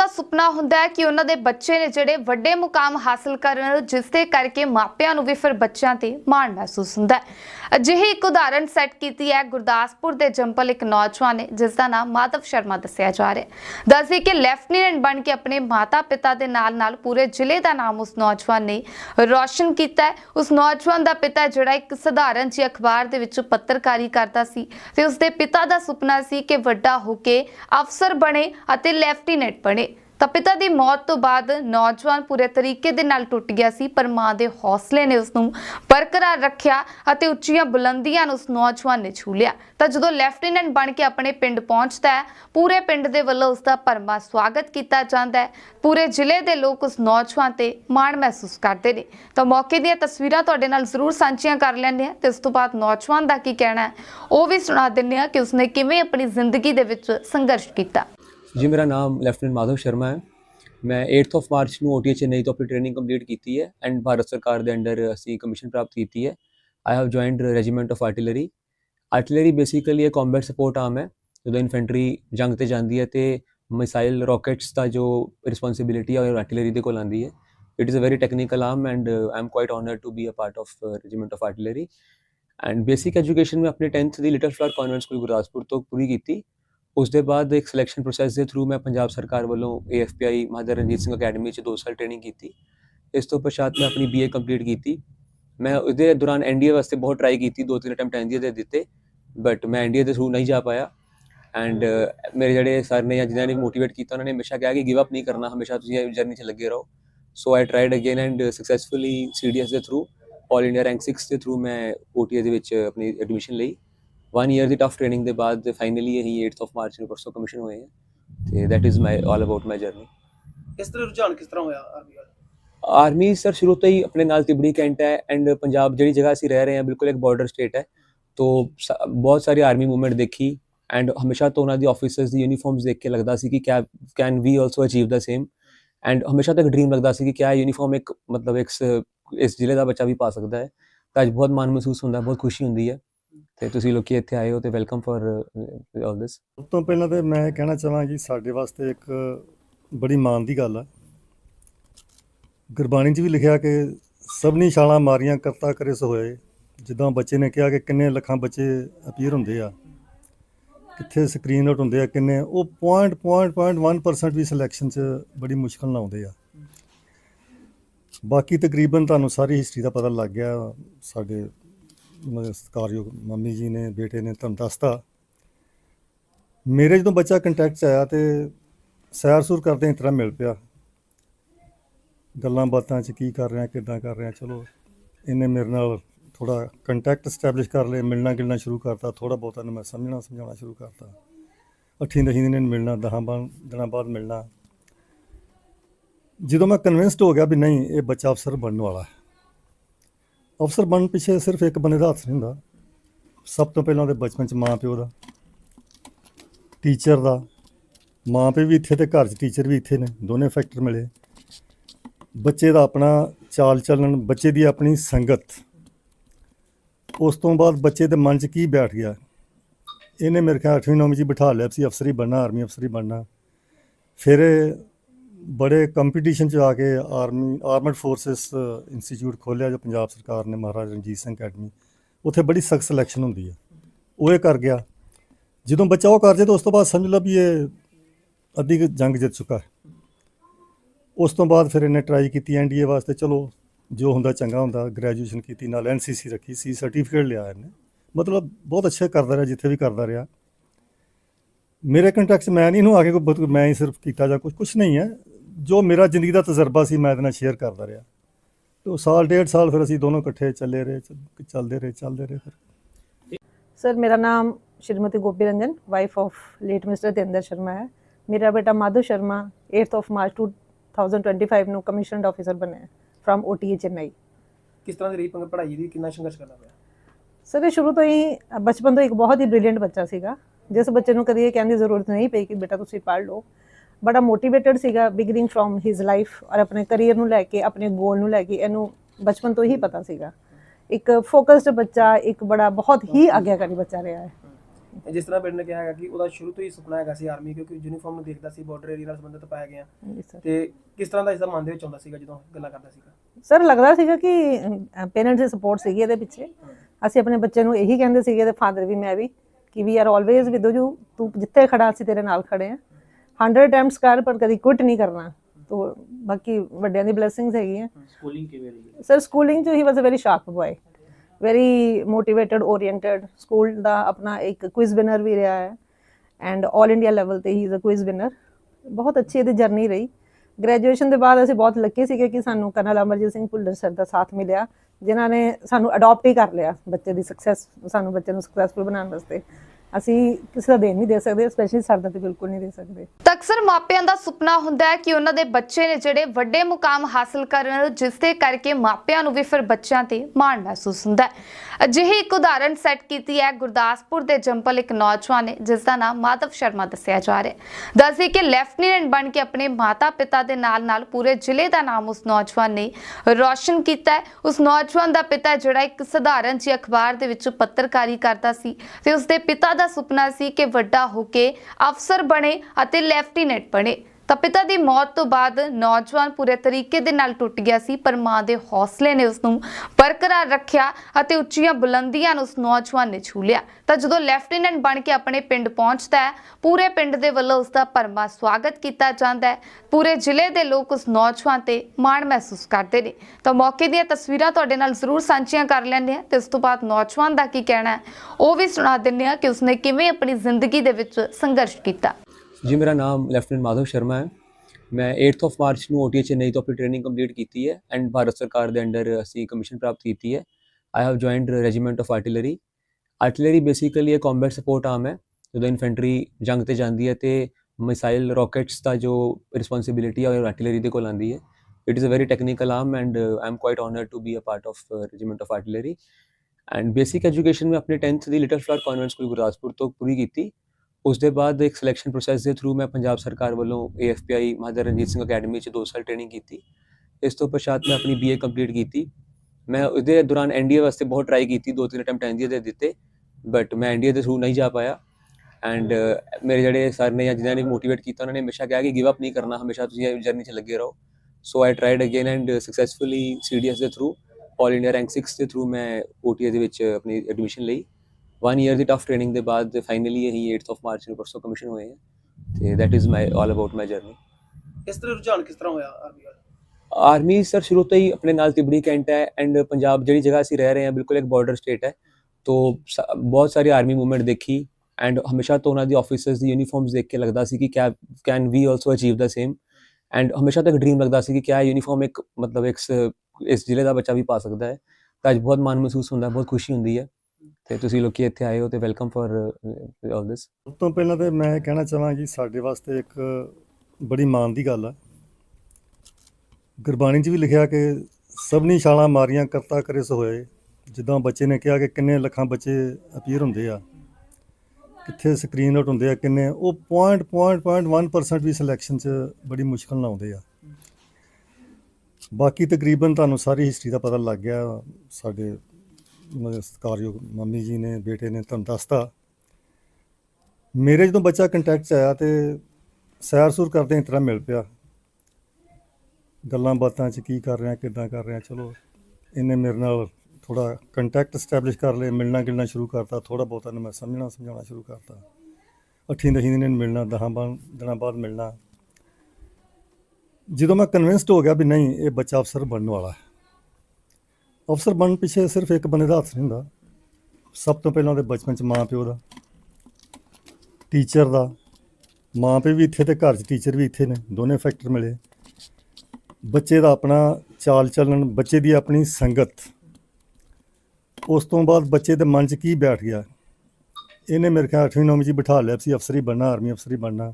ਦਾ ਸੁਪਨਾ ਹੁੰਦਾ ਹੈ ਕਿ ਉਹਨਾਂ ਦੇ ਬੱਚੇ ਨੇ ਜਿਹੜੇ ਵੱਡੇ ਮੁਕਾਮ ਹਾਸਲ ਕਰਨ ਜਿਸ ਦੇ ਕਰਕੇ ਮਾਪਿਆਂ ਨੂੰ ਵੀ ਫਿਰ ਬੱਚਿਆਂ ਤੇ ਮਾਣ ਮਹਿਸੂਸ ਹੁੰਦਾ ਹੈ। ਅਜਿਹੀ ਇੱਕ ਉਦਾਹਰਨ ਸੈੱਟ ਕੀਤੀ ਹੈ ਗੁਰਦਾਸਪੁਰ ਦੇ ਜੰਪਲ ਇੱਕ ਨੌਜਵਾਨ ਨੇ ਜਿਸ ਦਾ ਨਾਮ ਮਾਧਵ ਸ਼ਰਮਾ ਦੱਸਿਆ ਜਾ ਰਿਹਾ ਹੈ। ਦੱਸਦੇ ਕਿ ਲੈਫਟੀਨੈਂਟ ਬਣ ਕੇ ਆਪਣੇ ਮਾਤਾ-ਪਿਤਾ ਦੇ ਨਾਲ-ਨਾਲ ਪੂਰੇ ਜ਼ਿਲ੍ਹੇ ਦਾ ਨਾਮ ਉਸ ਨੌਜਵਾਨ ਨੇ ਰੌਸ਼ਨ ਕੀਤਾ ਹੈ। ਉਸ ਨੌਜਵਾਨ ਦਾ ਪਿਤਾ ਜਿਹੜਾ ਇੱਕ ਸਧਾਰਨ ਜਿਹੀ ਅਖਬਾਰ ਦੇ ਵਿੱਚ ਪੱਤਰਕਾਰੀ ਕਰਦਾ ਸੀ ਤੇ ਉਸ ਦੇ ਪਿਤਾ ਦਾ ਸੁਪਨਾ ਸੀ ਕਿ ਵੱਡਾ ਹੋ ਕੇ ਅਫਸਰ ਬਣੇ ਅਤੇ ਲੈਫਟੀਨੈਂਟ ਬਣੇ। ਤਾਂ ਪਿਤਾ ਦੀ ਮੌਤ ਤੋਂ ਬਾਅਦ ਨੌਜਵਾਨ ਪੂਰੇ ਤਰੀਕੇ ਦੇ ਨਾਲ ਟੁੱਟ ਗਿਆ ਸੀ, ਪਰ ਮਾਂ ਦੇ ਹੌਸਲੇ ਨੇ ਉਸ ਨੂੰ ਬਰਕਰਾਰ ਰੱਖਿਆ ਅਤੇ ਉੱਚੀਆਂ ਬੁਲੰਦੀਆਂ ਨੂੰ ਉਸ ਨੌਜਵਾਨ ਨੇ ਛੂ ਲਿਆ। ਤਾਂ ਜਦੋਂ ਲੈਫਟੀਨੈਂਟ ਬਣ ਕੇ ਆਪਣੇ ਪਿੰਡ ਪਹੁੰਚਦਾ ਹੈ, ਪੂਰੇ ਪਿੰਡ ਦੇ ਵੱਲੋਂ ਉਸ ਦਾ ਭਰਮਾ ਸਵਾਗਤ ਕੀਤਾ ਜਾਂਦਾ ਹੈ। ਪੂਰੇ ਜ਼ਿਲ੍ਹੇ ਦੇ ਲੋਕ ਉਸ ਨੌਜਵਾਨ ਤੇ ਮਾਣ ਮਹਿਸੂਸ ਕਰਦੇ ਨੇ। ਤਾਂ ਮੌਕੇ ਦੀਆਂ ਤਸਵੀਰਾਂ ਤੁਹਾਡੇ ਨਾਲ ਜ਼ਰੂਰ ਸਾਂਝੀਆਂ ਕਰ ਲੈਂਦੇ ਹਾਂ। ਤੇ ਉਸ ਤੋਂ ਬਾਅਦ ਨੌਜਵਾਨ ਦਾ ਕੀ ਕਹਿਣਾ ਹੈ, ਉਹ ਵੀ ਸੁਣਾ ਦਿੰਦੇ ਹਾਂ ਕਿ ਉਸਨੇ ਕਿਵੇਂ ਆਪਣੀ ਜ਼ਿੰਦਗੀ ਦੇ ਵਿੱਚ ਸੰਘਰਸ਼ ਕੀਤਾ। ਜੀ, ਮੇਰਾ ਨਾਮ ਲੈਫਟੀਨੈਂਟ ਮਾਧਵ ਸ਼ਰਮਾ ਹੈ। ਮੈਂ 8th ਆਫ ਮਾਰਚ ਨੂੰ OTA ਚੇਨਈ ਤੋਂ ਆਪਣੀ ਟ੍ਰੇਨਿੰਗ ਕੰਪਲੀਟ ਕੀਤੀ ਹੈ ਐਂਡ ਭਾਰਤ ਸਰਕਾਰ ਦੇ ਅੰਡਰ ਅਸੀਂ ਕਮਿਸ਼ਨ ਪ੍ਰਾਪਤ ਕੀਤੀ ਹੈ। I have joined regiment of artillery artillery basically ਇਹ ਕੰਬੈਟ ਸਪੋਰਟ ਆਰਮ ਹੈ, ਜਦੋਂ ਇਨਫੈਂਟਰੀ ਜੰਗ ਤੇ ਜਾਂਦੀ ਹੈ ਤੇ ਮਿਸਾਈਲ ਰਾਕੇਟਸ ਦਾ ਜੋ ਰਿਸਪੌਂਸਿਬਿਲਿਟੀ ਹੈ ਉਹ ਆਰਟਿਲਰੀ ਦੇ ਕੋਲ ਆਉਂਦੀ ਹੈ। It is a very technical arm and I am quite honoured to be a part of regiment of artillery and basic education ਮੈਂ ਆਪਣੇ 10th ਦੀ little flower convent school Gurdaspur ਤੋਂ ਪੂਰੀ ਕੀਤੀ। ਉਸ ਦੇ ਬਾਅਦ ਇੱਕ ਸਿਲੈਕਸ਼ਨ ਪ੍ਰੋਸੈਸ ਦੇ ਥਰੂ ਮੈਂ ਪੰਜਾਬ ਸਰਕਾਰ ਵੱਲੋਂ AFPI ਮਹਾਦਰ ਰਣਜੀਤ ਸਿੰਘ ਅਕੈਡਮੀ 'ਚ 2 ਸਾਲ ਟ੍ਰੇਨਿੰਗ ਕੀਤੀ। ਇਸ ਤੋਂ ਪਛਾਤ ਮੈਂ ਆਪਣੀ BA ਕੰਪਲੀਟ ਕੀਤੀ। ਮੈਂ ਉਹਦੇ ਦੌਰਾਨ ਐਨਡੀਏ ਵਾਸਤੇ ਬਹੁਤ ਟਰਾਈ ਕੀਤੀ, ਦੋ ਤਿੰਨ ਅਟੈਂਪਟ ਐਨਡੀਏ ਦੇ ਦਿੱਤੇ ਬਟ ਮੈਂ ਐਨਡੀਏ ਦੇ ਥਰੂ ਨਹੀਂ ਜਾ ਪਾਇਆ। ਐਂਡ ਮੇਰੇ ਜਿਹੜੇ ਸਰ ਨੇ ਜਾਂ ਜਿਨ੍ਹਾਂ ਨੇ ਮੋਟੀਵੇਟ ਕੀਤਾ, ਉਹਨਾਂ ਨੇ ਹਮੇਸ਼ਾ ਕਿਹਾ ਕਿ ਗਿਵ ਅਪ ਨਹੀਂ ਕਰਨਾ, ਹਮੇਸ਼ਾ ਤੁਸੀਂ ਜਰਨੀ 'ਚ ਲੱਗੇ ਰਹੋ। So I tried again and successfully CDS ਦੇ ਥਰੂ ਆਲ ਇੰਡੀਆ ਰੈਂਕ 6 ਦੇ ਥਰੂ ਮੈਂ OTA ਦੇ ਵਿੱਚ ਆਪਣੀ ਐਡਮਿਸ਼ਨ ਲਈ। 1 ਇਅਰ ਦੀ ਟਫ ਟ੍ਰੇਨਿੰਗ ਦੇ ਬਾਅਦ ਫਾਈਨਲੀ ਅਸੀਂ 8th ਆਫ ਮਾਰਚ ਨੂੰ ਪਰਸੋਂ ਕਮਿਸ਼ਨ ਹੋਏ ਹਾਂ। ਤੇ that is my all about my journey ਇਸ ਤਰ੍ਹਾਂ ਰੁਝਾਨ ਕਿਸ ਤਰ੍ਹਾਂ ਹੋਇਆ ਆਰਮੀ ਵੱਲ? ਆਰਮੀ ਸਰ ਸ਼ੁਰੂ ਤੋਂ ਹੀ ਆਪਣੇ ਨਾਲ ਤਿਬੜੀ ਕੈਂਟ ਹੈ ਐਂਡ ਪੰਜਾਬ ਜਿਹੜੀ ਜਗ੍ਹਾ ਅਸੀਂ ਰਹਿ ਰਹੇ ਹਾਂ ਬਿਲਕੁਲ ਇੱਕ ਬਾਰਡਰ ਸਟੇਟ ਹੈ। ਤੋਂ ਬਹੁਤ ਸਾਰੀ ਆਰਮੀ ਮੂਵਮੈਂਟ ਦੇਖੀ ਐਂਡ ਹਮੇਸ਼ਾ ਤੋਂ ਉਹਨਾਂ ਦੀ ਆਫੀਸਰਸ ਦੀ ਯੂਨੀਫਾਰਮਸ ਦੇਖ ਕੇ ਲੱਗਦਾ ਸੀ ਕਿ ਕਿਆ can we also achieve the same and ਹਮੇਸ਼ਾ ਤੋਂ ਇੱਕ ਡ੍ਰੀਮ ਲੱਗਦਾ ਸੀ ਕਿ ਕਿਆ ਯੂਨੀਫਾਰਮ ਇੱਕ ਮਤਲਬ ਇੱਕ ਇਸ ਜ਼ਿਲ੍ਹੇ ਦਾ ਬੱਚਾ ਵੀ ਪਾ ਸਕਦਾ ਹੈ। ਤਾਂ ਅੱਜ ਬਹੁਤ ਮਾਣ ਮਹਿਸੂਸ ਹੁੰਦਾ ਬਹੁਤ ਖੁਸ਼ੀ ਹੁੰਦੀ ਹੈ। ਤੇ ਤੁਸੀਂ ਲੋਕੀ ਇੱਥੇ ਆਏ ਹੋ ਤੇ ਵੈਲਕਮ ਫॉर ਆਲ ਦਿਸ ਸਭ ਤੋਂ ਪਹਿਲਾਂ ਤੇ ਮੈਂ ਇਹ ਕਹਿਣਾ ਚਾਹਾਂ ਕਿ ਸਾਡੇ ਵਾਸਤੇ ਇੱਕ ਬੜੀ ਮਾਣ ਦੀ ਗੱਲ ਆ। ਗੁਰਬਾਣੀ 'ਚ ਵੀ ਲਿਖਿਆ ਕਿ ਸਭਨੀ ਛਾਲਾਂ ਮਾਰੀਆਂ ਕਰਤਾ ਕਰੇ ਸੋ ਹੋਏ। ਜਿੱਦਾਂ ਬੱਚੇ ਨੇ ਕਿਹਾ ਕਿ ਕਿੰਨੇ ਲੱਖਾਂ ਬੱਚੇ ਅਪੀਅਰ ਹੁੰਦੇ ਆ। ਕਿੱਥੇ ਸਕਰੀਨ ਆਊਟ ਹੁੰਦੇ ਆ, ਕਿੰਨੇ। ਉਹ ਪੁਆਇੰਟ ਪੁਆਇੰਟ ਪੁਆਇੰਟ 1% ਵੀ ਸਿਲੈਕਸ਼ਨ 'ਚ ਬੜੀ ਮੁਸ਼ਕਲ ਨਾਲ ਆਉਂਦੇ ਆ। ਬਾਕੀ ਤਕਰੀਬਨ ਤੁਹਾਨੂੰ ਸਾਰੀ ਹਿਸਟਰੀ ਦਾ ਪਤਾ ਲੱਗ ਗਿਆ, ਸਾਡੇ ਸਤਿਕਾਰਯੋਗ ਮੰਮੀ ਜੀ ਨੇ, ਬੇਟੇ ਨੇ, ਤੁਹਾਨੂੰ ਦੱਸਤਾ। ਮੇਰੇ ਜਦੋਂ ਬੱਚਾ ਕੰਟੈਕਟ 'ਚ ਆਇਆ ਤੇ ਸੈਰ ਸੂਰ ਕਰਦੇ ਇਸ ਤਰ੍ਹਾਂ ਮਿਲ ਪਿਆ। ਗੱਲਾਂ ਬਾਤਾਂ 'ਚ ਕੀ ਕਰ ਰਿਹਾ, ਕਿੱਦਾਂ ਕਰ ਰਿਹਾ, ਚਲੋ ਇਹਨੇ ਮੇਰੇ ਨਾਲ ਥੋੜਾ ਕੰਟੈਕਟ ਸਟੈਬਲਿਸ਼ ਕਰ ਲਿਆ, ਮਿਲਣਾ ਗਿਲਣਾ ਸ਼ੁਰੂ ਕਰਤਾ ਥੋੜਾ ਬਹੁਤਾ ਨੂੰ ਮੈਂ ਸਮਝਣਾ, ਸਮਝਾਉਣਾ ਸ਼ੁਰੂ ਕਰਤਾ। ਅੱਠੀਂ ਦਹੀਂ ਦਿਨ ਮਿਲਣਾ ਦਹਾਂ ਬਾਅਦ ਦਿਨਾਂ ਬਾਅਦ ਮਿਲਣਾ। ਜਦੋਂ ਮੈਂ ਕਨਵਿੰਸਡ ਹੋ ਗਿਆ ਵੀ ਨਹੀਂ, ਇਹ ਬੱਚਾ ਅਫਸਰ ਬਣਨ ਵਾਲਾ ਹੈ। ਅਫਸਰ ਬਣਨ ਪਿੱਛੇ ਸਿਰਫ ਇੱਕ ਬੰਦੇ ਦਾ ਹੱਥ ਨਹੀਂ ਹੁੰਦਾ। ਸਭ ਤੋਂ ਪਹਿਲਾਂ ਉਹਦੇ ਬਚਪਨ 'ਚ ਮਾਂ ਪਿਓ ਦਾ ਟੀਚਰ ਦਾ। ਮਾਂ ਪਿਓ ਵੀ ਇੱਥੇ ਤੇ ਘਰ 'ਚ ਟੀਚਰ ਵੀ ਇੱਥੇ ਨੇ, ਦੋਨੇ ਫੈਕਟਰ ਮਿਲੇ। ਬੱਚੇ ਦਾ ਆਪਣਾ ਚਾਲ ਚੱਲਣ, ਬੱਚੇ ਦੀ ਆਪਣੀ ਸੰਗਤ। ਉਸ ਤੋਂ ਬਾਅਦ ਬੱਚੇ ਦੇ ਮਨ 'ਚ ਕੀ ਬੈਠ ਗਿਆ? ਇਹਨੇ ਮੇਰੇ ਖਿਆਲ 8ਵੀਂ 9ਵੀਂ 'ਚ ਬਿਠਾ ਲਿਆ ਸੀ ਅਫਸਰ ਹੀ ਬਣਨਾ ਆਰਮੀ ਅਫਸਰ ਹੀ ਬਣਨਾ। ਫਿਰ ਬੜੇ ਕੰਪੀਟੀਸ਼ਨ 'ਚ ਆ ਕੇ ਆਰਮੀ ਆਰਮਡ ਫੋਰਸਸ ਇੰਸਟੀਚਿਊਟ ਖੋਲ੍ਹਿਆ ਜੋ ਪੰਜਾਬ ਸਰਕਾਰ ਨੇ, ਮਹਾਰਾਜਾ ਰਣਜੀਤ ਸਿੰਘ ਅਕੈਡਮੀ ਉੱਥੇ ਬੜੀ ਸਖਤ ਸਿਲੈਕਸ਼ਨ ਹੁੰਦੀ ਹੈ। ਉਹ ਇਹ ਕਰ ਗਿਆ। ਜਦੋਂ ਬੱਚਾ ਉਹ ਕਰ ਜੇ ਤਾਂ ਉਸ ਤੋਂ ਬਾਅਦ ਸਮਝ ਲਓ ਵੀ ਇਹ ਅੱਧੀ ਕੁ ਜੰਗ ਜਿੱਤ ਚੁੱਕਾ ਹੈ। ਉਸ ਤੋਂ ਬਾਅਦ ਫਿਰ ਇਹਨੇ ਟਰਾਈ ਕੀਤੀ ਐਨਡੀਏ ਵਾਸਤੇ। ਚਲੋ, ਜੋ ਹੁੰਦਾ ਚੰਗਾ ਹੁੰਦਾ ਗ੍ਰੈਜੂਏਸ਼ਨ ਕੀਤੀ, ਨਾਲ ਐਨਸੀਸੀ ਰੱਖੀ ਸੀ ਸਰਟੀਫਿਕੇਟ ਲਿਆ ਇਹਨੇ। ਮਤਲਬ ਬਹੁਤ ਅੱਛਾ ਕਰਦਾ ਰਿਹਾ, ਜਿੱਥੇ ਵੀ ਕਰਦਾ ਰਿਹਾ। ਮੇਰੇ ਕੰਟੈਕਟ 'ਚ ਮੈਂ ਨਹੀਂ ਇਹਨੂੰ ਆ ਕੇ ਕੋਈ ਬਹੁਤ- ਮੈਂ ਹੀ ਸਿਰਫ ਕੀਤਾ ਜਾਂ ਕੁਝ ਕੁਝ ਨਹੀਂ ਹੈ। ਜੋ ਮੇਰਾ ਜ਼ਿੰਦਗੀ ਦਾ ਤਜਰਬਾ ਸੀ ਮੈਂ ਇਹਦੇ ਨਾਲ ਸ਼ੇਅਰ ਕਰਦਾ ਰਿਹਾ। ਤੇ ਉਹ ਸਾਲ ਡੇਢ ਸਾਲ ਫਿਰ ਅਸੀਂ ਦੋਨੋਂ ਇਕੱਠੇ ਚੱਲੇ ਰਹੇ ਚੱਲ- ਚੱਲਦੇ ਰਹੇ ਚੱਲਦੇ ਰਹੇ ਫਿਰ। ਸਰ ਮੇਰਾ ਨਾਮ Shrimati Gopi Ranjan wife of late mister Tendar Sharma ਹੈ। ਮੇਰਾ ਬੇਟਾ Madhav Sharma 8th of March 2025 ਨੂੰ ਕਮਿਸ਼ਨਡ ਆਫੀਸਰ ਬਣਿਆ ਫਰਮ OTA ਚੇਨਈ ਕਿਸ ਤਰ੍ਹਾਂ ਦੀ ਰਹੀ ਪੰਗ ਪੜ੍ਹਾਈ ਦੀ? ਕਿੰਨਾ ਸੰਘਰਸ਼ ਕਰਨਾ ਪਿਆ? ਸਰ ਇਹ ਸ਼ੁਰੂ ਤੋਂ ਹੀ ਅ, ਬਚਪਨ ਤੋਂ ਇੱਕ ਬਹੁਤ ਹੀ ਬ੍ਰਿਲੀਅੰਟ ਬੱਚਾ ਸੀਗਾ। ਜਿਸ ਬੱਚੇ ਨੂੰ ਕਦੀ ਇਹ ਕਹਿਣ ਦੀ ਜ਼ਰੂਰਤ ਨਹੀਂ ਪਈ ਕਿ ਬੇਟਾ ਤੁਸੀਂ ਪੜ੍ਹ ਲਓ। ਬੜਾ ਮੋਟੀਵੇਟਡ ਸੀਗਾ ਬਿਗਨਿੰਗ ਫਰੋਮ ਹਿਸ ਲਾਈਫ ਔਰ ਆਪਣੇ ਕੈਰੀਅਰ ਨੂੰ ਲੈ ਕੇ ਆਪਣੇ ਗੋਲ ਨੂੰ ਲੈ ਕੇ ਇਹਨੂੰ ਬਚਪਨ ਤੋਂ ਹੀ ਪਤਾ ਸੀਗਾ। ਇੱਕ ਫੋਕਸਡ ਬੱਚਾ ਇੱਕ ਬੜਾ ਬਹੁਤ ਹੀ ਆਗਿਆਕਾਰੀ ਬੱਚਾ ਰਿਹਾ ਹੈ। ਜਿਸ ਤਰ੍ਹਾਂ ਬੇਟੇ ਨੇ ਕਿਹਾ ਹੈਗਾ ਕਿ ਉਹਦਾ ਸ਼ੁਰੂ ਤੋਂ ਹੀ ਸੁਪਨਾ ਹੈਗਾ ਸੀ ਆਰਮੀ ਕਿਉਂਕਿ ਯੂਨੀਫਾਰਮ ਨੂੰ ਦੇਖਦਾ ਸੀ ਬਾਰਡਰ ਏਰੀਆ ਨਾਲ ਸੰਬੰਧਿਤ ਪਾਇਆ ਗਿਆ। ਤੇ ਕਿਸ ਤਰ੍ਹਾਂ ਦਾ ਇਸ ਦਾ ਮਨ ਦੇ ਵਿੱਚ ਆਉਂਦਾ ਸੀਗਾ ਜਦੋਂ ਗੱਲਾਂ ਕਰਦਾ ਸੀਗਾ? ਸਰ ਲੱਗਦਾ ਸੀਗਾ ਕਿ ਪੇਰੈਂਟਸ ਦੀ ਸਪੋਰਟ ਸੀਗੀ ਇਹਦੇ ਪਿੱਛੇ। ਅਸੀਂ ਆਪਣੇ ਬੱਚੇ ਨੂੰ ਇਹੀ ਕਹਿੰਦੇ ਸੀਗੇ ਤੇ ਫਾਦਰ ਵੀ ਮੈਂ ਵੀ। ਕਿ we are always with you ਤੂੰ ਜਿੱਥੇ ਖੜਾ ਅਸੀਂ ਤੇਰੇ ਨਾਲ ਖੜੇ ਆ 100 ਅਟੈਂਪਟਸ ਕਰ ਪਰ ਕਦੀ ਕੁਇਟ ਨਹੀਂ ਕਰਨਾ ਤੋ ਬਾਕੀ ਵੱਡਿਆਂ ਦੀ ਬਲੇਸਿੰਗਸ ਹੈਗੀਆਂ ਸਕੂਲਿੰਗ ਕਿਵੇਂ ਰਹੀ ਸਰ ਸਕੂਲਿੰਗ ਚ ਹੀ was a very sharp boy very motivated oriented school ਦਾ ਆਪਣਾ ਇੱਕ ਕੁਇਜ਼ ਵਿਨਰ ਵੀ ਰਿਹਾ ਹੈ ਐਂਡ 올 ਇੰਡੀਆ ਲੈਵਲ ਤੇ he is a quiz winner ਬਹੁਤ ਅੱਛੀ ਇਹਦੀ ਜਰਨੀ ਰਹੀ ਗ੍ਰੈਜੂਏਸ਼ਨ ਦੇ ਬਾਅਦ ਅਸੀਂ ਬਹੁਤ ਲੱਕੀ ਸੀਗੇ ਕਿ ਸਾਨੂੰ ਕਰਨਲ ਅਮਰਜੀਤ ਸਿੰਘ ਭੁੱਲਰ ਸਰ ਦਾ ਸਾਥ ਮਿਲਿਆ, ਜਿਨ੍ਹਾਂ ਨੇ ਸਾਨੂੰ ਅਡਾਪਟ ਹੀ ਕਰ ਲਿਆ ਬੱਚੇ ਦੀ ਸਕਸੈਸ ਸਾਨੂੰ ਬੱਚੇ ਨੂੰ ਸਕਸੈਸਫੁਲ ਬਣਾਉਣ ਵਾਸਤੇ। ਅਸੀਂ ਕਿਸੇ ਦਾ ਦੇਣ ਨਹੀਂ ਦੇ ਸਕਦੇ ਸਪੈਸ਼ਲੀ ਸਰ ਤੇ ਬਿਲਕੁਲ ਨਹੀਂ ਦੇ ਸਕਦੇ। ਤਾਂ ਅਕਸਰ ਮਾਪਿਆਂ ਦਾ ਸੁਪਨਾ ਹੁੰਦਾ ਹੈ ਕਿ ਉਹਨਾਂ ਦੇ ਬੱਚੇ ਨੇ ਜਿਹੜੇ ਵੱਡੇ ਮੁਕਾਮ ਹਾਸਲ ਕਰਨ, ਜਿਸ ਦੇ ਕਰਕੇ ਮਾਪਿਆਂ ਨੂੰ ਵੀ ਫਿਰ ਬੱਚਿਆਂ ਤੇ ਮਾਣ ਮਹਿਸੂਸ ਹੁੰਦਾ ਹੈ। ਅਜਿਹੀ ਇੱਕ ਉਦਾਹਰਣ ਸੈੱਟ ਕੀਤੀ ਹੈ ਗੁਰਦਾਸਪੁਰ ਦੇ ਜੰਪਲ ਇੱਕ ਨੌਜਵਾਨ ਨੇ, ਜਿਸ ਦਾ ਨਾਮ ਮਾਧਵ ਸ਼ਰਮਾ ਦੱਸਿਆ ਜਾ ਰਿਹਾ ਹੈ। ਦੱਸਦੇ ਕਿ ਲੈਫਟੀਨੈਂਟ ਬਣ ਕੇ ਆਪਣੇ ਮਾਤਾ-ਪਿਤਾ ਦੇ ਨਾਲ-ਨਾਲ ਪੂਰੇ ਜ਼ਿਲ੍ਹੇ ਦਾ ਨਾਮ ਉਸ ਨੌਜਵਾਨ ਨੇ ਰੌਸ਼ਨ ਕੀਤਾ ਹੈ। ਉਸ ਨੌਜਵਾਨ ਦਾ ਪਿਤਾ ਜਿਹੜਾ ਇੱਕ ਸਧਾਰਨ ਜਿਹੀ ਅਖਬਾਰ ਦੇ ਵਿੱਚ ਪੱਤਰਕਾਰੀ ਕਰਦਾ ਸੀ ਤੇ ਉਸ ਦੇ ਪਿਤਾ ਦਾ ਸੁਪਨਾ ਸੀ ਕਿ ਵੱਡਾ ਹੋ ਕੇ ਅਫਸਰ ਬਣੇ ਅਤੇ ਲੈਫਟੀਨੈਂਟ ਬਣੇ। ਤਾਂ ਪਿਤਾ ਦੀ ਮੌਤ ਤੋਂ ਬਾਅਦ ਨੌਜਵਾਨ ਪੂਰੇ ਤਰੀਕੇ ਦੇ ਨਾਲ ਟੁੱਟ ਗਿਆ ਸੀ, ਪਰ ਮਾਂ ਦੇ ਹੌਸਲੇ ਨੇ ਉਸ ਨੂੰ ਬਰਕਰਾਰ ਰੱਖਿਆ ਅਤੇ ਉੱਚੀਆਂ ਬੁਲੰਦੀਆਂ ਨੂੰ ਉਸ ਨੌਜਵਾਨ ਨੇ ਛੂ ਲਿਆ। ਤਾਂ ਜਦੋਂ ਲੈਫਟੀਨੈਂਟ ਬਣ ਕੇ ਆਪਣੇ ਪਿੰਡ ਪਹੁੰਚਦਾ ਹੈ, ਪੂਰੇ ਪਿੰਡ ਦੇ ਵੱਲੋਂ ਉਸ ਦਾ ਭਰਮਾ ਸਵਾਗਤ ਕੀਤਾ ਜਾਂਦਾ ਹੈ। ਪੂਰੇ ਜ਼ਿਲ੍ਹੇ ਦੇ ਲੋਕ ਉਸ ਨੌਜਵਾਨ ਤੇ ਮਾਣ ਮਹਿਸੂਸ ਕਰਦੇ ਨੇ। ਤਾਂ ਮੌਕੇ ਦੀਆਂ ਤਸਵੀਰਾਂ ਤੁਹਾਡੇ ਨਾਲ ਜ਼ਰੂਰ ਸਾਂਝੀਆਂ ਕਰ ਲੈਂਦੇ ਹਾਂ ਤੇ ਉਸ ਤੋਂ ਬਾਅਦ ਨੌਜਵਾਨ ਦਾ ਕੀ ਕਹਿਣਾ ਹੈ, ਉਹ ਵੀ ਸੁਣਾ ਦਿੰਦੇ ਹਾਂ ਕਿ ਉਸਨੇ ਕਿਵੇਂ ਆਪਣੀ ਜ਼ਿੰਦਗੀ ਦੇ ਵਿੱਚ ਸੰਘਰਸ਼ ਕੀਤਾ। ਜੀ, ਮੇਰਾ ਨਾਮ ਲੈਫਟੀਨੈਂਟ ਮਾਧਵ ਸ਼ਰਮਾ ਹੈ। ਮੈਂ 8th ਆਫ ਮਾਰਚ ਨੂੰ ਓਟੀਏ ਚੇਨਈ ਤੋਂ ਆਪਣੀ ਟ੍ਰੇਨਿੰਗ ਕੰਪਲੀਟ ਕੀਤੀ ਹੈ ਐਂਡ ਭਾਰਤ ਸਰਕਾਰ ਦੇ ਅੰਡਰ ਅਸੀਂ ਕਮਿਸ਼ਨ ਪ੍ਰਾਪਤ ਕੀਤੀ ਹੈ। I have joined regiment of artillery artillery basically ਇੱਕ ਕੰਬੈਟ ਸਪੋਰਟ ਆਰਮ ਹੈ, ਜਦੋਂ ਇਨਫੈਂਟਰੀ ਜੰਗ ਤੇ ਜਾਂਦੀ ਹੈ ਤੇ ਮਿਸਾਈਲ ਰਾਕੇਟਸ ਦਾ ਜੋ ਰਿਸਪੌਂਸਿਬਿਲਿਟੀ ਹੈ ਉਹ ਆਰਟਿਲਰੀ ਦੇ ਕੋਲ ਆਉਂਦੀ ਹੈ। It is a very technical arm and I am quite honoured to be a part of regiment of artillery and basic education ਮੈਂ ਆਪਣੇ 10th ਦੀ little flower convent school Gurdaspur ਤੋਂ ਪੂਰੀ ਕੀਤੀ। ਉਸ ਦੇ ਬਾਅਦ ਇੱਕ ਸਿਲੈਕਸ਼ਨ ਪ੍ਰੋਸੈਸ ਦੇ ਥਰੂ ਮੈਂ ਪੰਜਾਬ ਸਰਕਾਰ ਵੱਲੋਂ AFPI ਮਹਾਦਰ ਰਣਜੀਤ ਸਿੰਘ ਅਕੈਡਮੀ 'ਚ 2 ਸਾਲ ਟ੍ਰੇਨਿੰਗ ਕੀਤੀ। ਇਸ ਤੋਂ ਪਛਾਤ ਮੈਂ ਆਪਣੀ BA ਕੰਪਲੀਟ ਕੀਤੀ। ਮੈਂ ਉਹਦੇ ਦੌਰਾਨ ਐਨਡੀਏ ਵਾਸਤੇ ਬਹੁਤ ਟਰਾਈ ਕੀਤੀ, ਦੋ ਤਿੰਨ ਅਟੈਂਪਟ ਐਨਡੀਏ ਦੇ ਦਿੱਤੇ ਬਟ ਮੈਂ ਐਨਡੀਏ ਦੇ ਥਰੂ ਨਹੀਂ ਜਾ ਪਾਇਆ। ਐਂਡ ਮੇਰੇ ਜਿਹੜੇ ਸਰ ਨੇ ਜਾਂ ਜਿਨ੍ਹਾਂ ਨੇ ਮੋਟੀਵੇਟ ਕੀਤਾ, ਉਹਨਾਂ ਨੇ ਹਮੇਸ਼ਾ ਕਿਹਾ ਕਿ ਗਿਵ ਅਪ ਨਹੀਂ ਕਰਨਾ, ਹਮੇਸ਼ਾ ਤੁਸੀਂ ਜਰਨੀ 'ਚ ਲੱਗੇ ਰਹੋ। So I tried again and successfully CDS ਦੇ ਥਰੂ ਆਲ ਇੰਡੀਆ ਰੈਂਕ 6 ਦੇ ਥਰੂ ਮੈਂ OTA ਦੇ ਵਿੱਚ ਆਪਣੀ ਐਡਮਿਸ਼ਨ ਲਈ। 1 ਈਅਰ ਦੀ ਟਫ ਟ੍ਰੇਨਿੰਗ ਦੇ ਬਾਅਦ ਫਾਈਨਲੀ ਇਹੀ 8th ਆਫ ਮਾਰਚ ਨੂੰ ਪਰਸੋਂ ਕਮਿਸ਼ਨ ਹੋਏ ਹੈ ਤੇ that is my all about my journey ਇਸ ਤਰ੍ਹਾਂ ਰੁਝਾਨ ਕਿਸ ਤਰ੍ਹਾਂ ਹੋਇਆ ਆਰਮੀ ਵੱਲ? ਆਰਮੀ ਸਰ ਸ਼ੁਰੂ ਤੋਂ ਹੀ ਆਪਣੇ ਨਾਲ ਤਿਬੜੀ ਕੈਂਟ ਹੈ ਐਂਡ ਪੰਜਾਬ ਜਿਹੜੀ ਜਗ੍ਹਾ ਅਸੀਂ ਰਹਿ ਰਹੇ ਹਾਂ ਬਿਲਕੁਲ ਇੱਕ ਬਾਰਡਰ ਸਟੇਟ ਹੈ ਤੋ ਬਹੁਤ ਸਾਰੀ ਆਰਮੀ ਮੂਵਮੈਂਟ ਦੇਖੀ ਐਂਡ ਹਮੇਸ਼ਾ ਤੋਂ ਉਹਨਾਂ ਦੀ ਆਫੀਸਰਸ ਦੀ ਯੂਨੀਫਾਰਮਸ ਦੇਖ ਕੇ ਲੱਗਦਾ ਸੀ ਕਿ can we also achieve the same and ਹਮੇਸ਼ਾ ਤੋਂ ਇੱਕ ਡ੍ਰੀਮ ਲੱਗਦਾ ਸੀ ਕਿ ਕਿਆ ਯੂਨੀਫਾਰਮ ਇੱਕ ਮਤਲਬ ਇੱਕ ਇਸ ਜ਼ਿਲ੍ਹੇ ਦਾ ਬੱਚਾ ਵੀ ਪਾ ਸਕਦਾ ਹੈ ਤਾਂ ਅੱਜ ਬਹੁਤ ਮਾਣ ਮਹਿਸੂਸ ਹੁੰਦਾ ਬਹੁਤ ਖੁਸ਼ੀ ਹੁੰਦੀ ਹੈ। ਤੇ ਤੁਸੀਂ ਲੋਕੀ ਇੱਥੇ ਆਏ ਹੋ ਤੇ ਵੈਲਕਮ ਫॉर ਆਲ ਦਿਸ ਸਭ ਤੋਂ ਪਹਿਲਾਂ ਤੇ ਮੈਂ ਇਹ ਕਹਿਣਾ ਚਾਹਾਂ ਕਿ ਸਾਡੇ ਵਾਸਤੇ ਇੱਕ ਬੜੀ ਮਾਣ ਦੀ ਗੱਲ ਆ। ਗੁਰਬਾਣੀ 'ਚ ਵੀ ਲਿਖਿਆ ਕਿ ਸਭਨੀ ਛਾਲਾਂ ਮਾਰੀਆਂ ਕਰਤਾ ਕਰੇ ਸੋ ਹੋਏ। ਜਿੱਦਾਂ ਬੱਚੇ ਨੇ ਕਿਹਾ ਕਿ ਕਿੰਨੇ ਲੱਖਾਂ ਬੱਚੇ ਅਪੀਅਰ ਹੁੰਦੇ ਆ। ਕਿੱਥੇ ਸਕਰੀਨ ਆਊਟ ਹੁੰਦੇ ਆ, ਕਿੰਨੇ। ਉਹ ਪੁਆਇੰਟ ਪੁਆਇੰਟ ਪੁਆਇੰਟ 1% ਵੀ ਸਿਲੈਕਸ਼ਨ 'ਚ ਬੜੀ ਮੁਸ਼ਕਲ ਨਾਲ ਆਉਂਦੇ ਆ। ਬਾਕੀ ਤਕਰੀਬਨ ਤੁਹਾਨੂੰ ਸਾਰੀ ਹਿਸਟਰੀ ਦਾ ਪਤਾ ਲੱਗ ਗਿਆ ਸਾਡੇ ਸਤਿਕਾਰਯੋਗ ਮੰਮੀ ਜੀ ਨੇ, ਬੇਟੇ ਨੇ ਤੁਹਾਨੂੰ ਦੱਸਤਾ। ਮੇਰੇ ਜਦੋਂ ਬੱਚਾ ਕੰਟੈਕਟ 'ਚ ਆਇਆ ਤੇ ਸੈਰ ਸੂਰ ਕਰਦੇ ਇਸ ਤਰ੍ਹਾਂ ਮਿਲ ਪਿਆ। ਗੱਲਾਂ ਬਾਤਾਂ 'ਚ ਕੀ ਕਰ ਰਿਹਾ, ਕਿੱਦਾਂ ਕਰ ਰਿਹਾ, ਚਲੋ ਇਹਨੇ ਮੇਰੇ ਨਾਲ ਥੋੜਾ ਕੰਟੈਕਟ ਸਟੈਬਲਿਸ਼ ਕਰ ਲਿਆ, ਮਿਲਣਾ ਗਿਲਣਾ ਸ਼ੁਰੂ ਕਰਤਾ ਥੋੜਾ ਬਹੁਤਾ ਨੂੰ ਮੈਂ ਸਮਝਣਾ ਸਮਝਾਉਣਾ ਸ਼ੁਰੂ ਕਰਤਾ। ਅੱਠੀਂ ਦਹੀਂ ਦਿਨ ਮਿਲਣਾ ਦਹਾਂ ਬਾਅਦ ਦਿਨਾਂ ਬਾਅਦ ਮਿਲਣਾ। ਜਦੋਂ ਮੈਂ ਕਨਵਿੰਸਡ ਹੋ ਗਿਆ ਵੀ ਨਹੀਂ, ਇਹ ਬੱਚਾ ਅਫਸਰ ਬਣਨ ਵਾਲਾ ਹੈ। ਅਫਸਰ ਬਣਨ ਪਿੱਛੇ ਸਿਰਫ ਇੱਕ ਬੰਦੇ ਦਾ ਹੱਥ ਨਹੀਂ ਹੁੰਦਾ। ਸਭ ਤੋਂ ਪਹਿਲਾਂ ਉਹਦੇ ਬਚਪਨ 'ਚ ਮਾਂ ਪਿਓ ਦਾ ਟੀਚਰ ਦਾ। ਮਾਂ ਪਿਓ ਵੀ ਇੱਥੇ ਤੇ ਘਰ 'ਚ ਟੀਚਰ ਵੀ ਇੱਥੇ ਨੇ, ਦੋਨੇ ਫੈਕਟਰ ਮਿਲੇ। ਬੱਚੇ ਦਾ ਆਪਣਾ ਚਾਲ ਚੱਲਣ, ਬੱਚੇ ਦੀ ਆਪਣੀ ਸੰਗਤ। ਉਸ ਤੋਂ ਬਾਅਦ ਬੱਚੇ ਦੇ ਮਨ 'ਚ ਕੀ ਬੈਠ ਗਿਆ? ਇਹਨੇ ਮੇਰੇ ਖਿਆਲ 8ਵੀਂ 9ਵੀਂ 'ਚ ਬਿਠਾ ਲਿਆ ਸੀ, ਅਫਸਰ ਹੀ ਬਣਨਾ ਆਰਮੀ ਅਫਸਰ ਹੀ ਬਣਨਾ।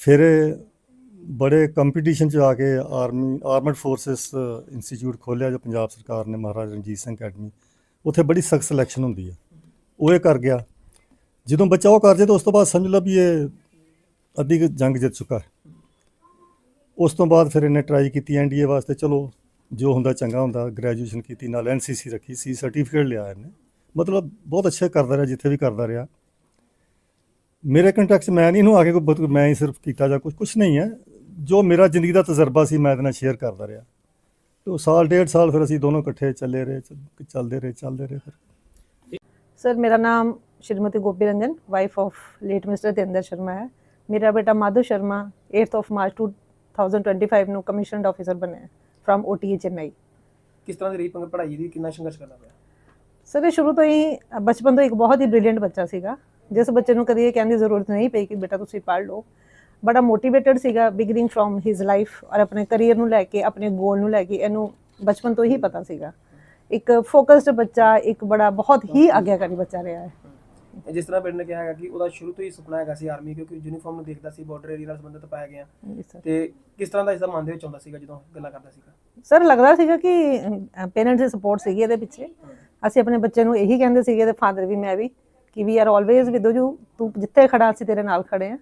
ਫਿਰ ਬੜੇ ਕੰਪੀਟੀਸ਼ਨ 'ਚ ਆ ਕੇ ਆਰਮੀ ਆਰਮਡ ਫੋਰਸਸ ਇੰਸਟੀਚਿਊਟ ਖੋਲ੍ਹਿਆ ਜੋ ਪੰਜਾਬ ਸਰਕਾਰ ਨੇ, ਮਹਾਰਾਜਾ ਰਣਜੀਤ ਸਿੰਘ ਅਕੈਡਮੀ ਉੱਥੇ ਬੜੀ ਸਖਤ ਸਿਲੈਕਸ਼ਨ ਹੁੰਦੀ ਹੈ ਉਹ ਇਹ ਕਰ ਗਿਆ। ਜਦੋਂ ਬੱਚਾ ਉਹ ਕਰ ਜੇ ਤਾਂ ਉਸ ਤੋਂ ਬਾਅਦ ਸਮਝ ਲਓ ਵੀ ਇਹ ਅੱਧੀ ਕੁ ਜੰਗ ਜਿੱਤ ਚੁੱਕਾ ਹੈ। ਉਸ ਤੋਂ ਬਾਅਦ ਫਿਰ ਇਹਨੇ ਟਰਾਈ ਕੀਤੀ ਐਨਡੀਏ ਵਾਸਤੇ, ਚਲੋ, ਜੋ ਹੁੰਦਾ ਚੰਗਾ ਹੁੰਦਾ ਗ੍ਰੈਜੂਏਸ਼ਨ ਕੀਤੀ, ਨਾਲ ਐਨਸੀਸੀ ਰੱਖੀ, ਸੀ ਸਰਟੀਫਿਕੇਟ ਲਿਆ ਇਹਨੇ। ਮਤਲਬ ਬਹੁਤ ਅੱਛਾ ਕਰਦਾ ਰਿਹਾ, ਜਿੱਥੇ ਵੀ ਕਰਦਾ ਰਿਹਾ। ਮੇਰੇ ਕੰਟੈਕਟ 'ਚ ਮੈਂ ਨਹੀਂ ਇਹਨੂੰ ਆ ਕੇ ਕੋਈ ਮੈਂ ਹੀ ਸਿਰਫ ਕੀਤਾ ਜਾਂ ਕੁਝ ਕੁਝ ਨਹੀਂ ਹੈ। ਜੋ ਮੇਰਾ ਜ਼ਿੰਦਗੀ ਦਾ ਤਜਰਬਾ ਸੀ ਮੈਂ ਇਹਦੇ ਨਾਲ ਸ਼ੇਅਰ ਕਰਦਾ ਰਿਹਾ। ਤੋ ਸਾਲ ਡੇਢ ਸਾਲ ਫਿਰ ਅਸੀਂ ਦੋਨੋਂ ਇਕੱਠੇ ਚੱਲੇ ਰਹੇ ਚੱਲਦੇ ਰਹੇ ਚੱਲਦੇ ਰਹੇ ਫਿਰ। ਸਰ ਮੇਰਾ ਨਾਮ Shrimati Gopi Ranjan wife of late mister Tendar Sharma ਹੈ। ਮੇਰਾ ਬੇਟਾ Madhav Sharma 8th of March 2025 ਨੂੰ ਕਮਿਸ਼ਨਡ ਆਫੀਸਰ ਬਣਿਆ ਫਰਮ OTA ਚੇਨਈ ਕਿਸ ਤਰ੍ਹਾਂ ਦੀ ਰਹੀ ਪੰਗ ਪੜ੍ਹਾਈ ਦੀ? ਕਿੰਨਾ ਸੰਘਰਸ਼ ਕਰਨਾ ਪਿਆ? ਸਰ ਇਹ ਸ਼ੁਰੂ ਤੋਂ ਹੀ ਬਚਪਨ ਤੋਂ ਇੱਕ ਬਹੁਤ ਹੀ ਬ੍ਰਿਲੀਅੰਟ ਬੱਚਾ ਸੀਗਾ। ਜਿਸ ਬੱਚੇ ਨੂੰ ਕਦੀ ਇਹ ਕਹਿਣ ਦੀ ਜ਼ਰੂਰਤ ਨਹੀਂ ਪਈ ਕਿ ਬੇਟਾ ਤੁਸੀਂ ਪੜ੍ਹ ਲਓ। ਬੜਾ ਮੋਟੀਵੇਟਡ ਸੀਗਾ ਬਿਗਨਿੰਗ ਫਰੋਮ ਹਿਸ ਲਾਈਫ ਔਰ ਆਪਣੇ ਕੈਰੀਅਰ ਨੂੰ ਲੈ ਕੇ ਆਪਣੇ ਗੋਲ ਨੂੰ ਲੈ ਕੇ ਇਹਨੂੰ ਬਚਪਨ ਤੋਂ ਹੀ ਪਤਾ ਸੀਗਾ। ਇੱਕ ਫੋਕਸਡ ਬੱਚਾ ਇੱਕ ਬੜਾ ਬਹੁਤ ਹੀ ਆਗਿਆਕਾਰੀ ਬੱਚਾ ਰਿਹਾ ਹੈ। ਜਿਸ ਤਰ੍ਹਾਂ ਬੇਟੇ ਨੇ ਕਿਹਾ ਹੈਗਾ ਕਿ ਉਹਦਾ ਸ਼ੁਰੂ ਤੋਂ ਹੀ ਸੁਪਨਾ ਹੈਗਾ ਸੀ ਆਰਮੀ ਕਿਉਂਕਿ ਯੂਨੀਫਾਰਮ ਨੂੰ ਦੇਖਦਾ ਸੀ ਬਾਰਡਰ ਏਰੀਆ ਨਾਲ ਸੰਬੰਧਿਤ ਪਾਇਆ ਗਿਆ। ਤੇ ਕਿਸ ਤਰ੍ਹਾਂ ਦਾ ਇਸ ਦਾ ਮਨ ਦੇ ਵਿੱਚ ਆਉਂਦਾ ਸੀਗਾ ਜਦੋਂ ਗੱਲਾਂ ਕਰਦਾ ਸੀਗਾ? ਸਰ ਲੱਗਦਾ ਸੀਗਾ ਕਿ ਪੇਰੈਂਟਸ ਦੀ ਸਪੋਰਟ ਸੀਗੀ ਇਹਦੇ ਪਿੱਛੇ। ਅਸੀਂ ਆਪਣੇ ਬੱਚੇ ਨੂੰ ਇਹੀ ਕਹਿੰਦੇ ਸੀਗੇ ਤੇ ਫਾਦਰ ਵੀ ਮੈਂ ਵੀ ਕਿ we are always with you ਤੂੰ ਜਿੱਥੇ ਖੜਾ ਅਸੀਂ ਤੇਰੇ ਨਾਲ ਖੜੇ ਆ